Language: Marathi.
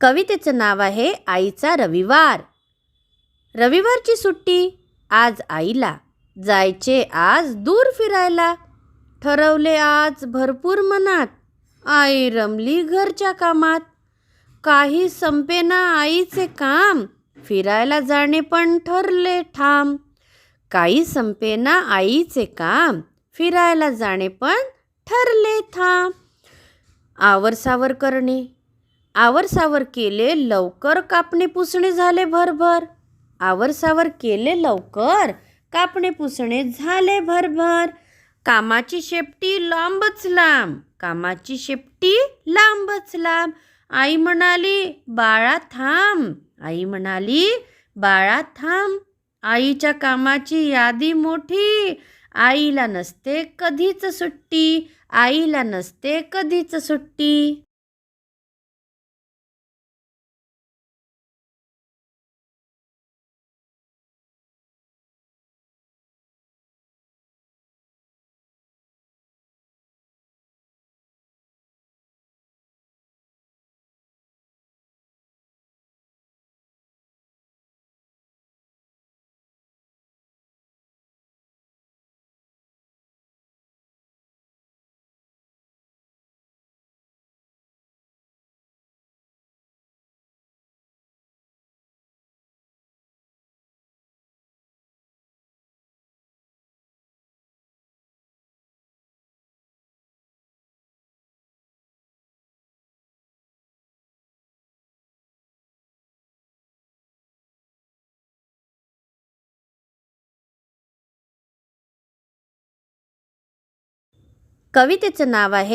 कवितेचं नाव आहे आईचा रविवार. रविवारची सुट्टी आज आईला. जायचे आज दूर फिरायला. ठरवले आज भरपूर मनात. आई रमली घरच्या कामात. काही संपेना आईचे काम. फिरायला जाणे पण ठरले ठाम. काही संपेना आईचे काम. फिरायला जाणे पण ठरले थांब आवरसावर करणे. आवरसावर केले लवकर कापणे पुसणे झाले भरभर. आवरसावर केले लवकर कापणे पुसणे झाले भरभर. कामाची शेपटी लांबच लांब कामाची शेपटी लांबच लांब. आई म्हणाली बाळा थांब. आई म्हणाली बाळा थांब. आईच्या कामाची यादी मोठी. आईला नसते कधीच सुट्टी. आईला नसते कधीच सुट्टी. कवितेचं नाव आहे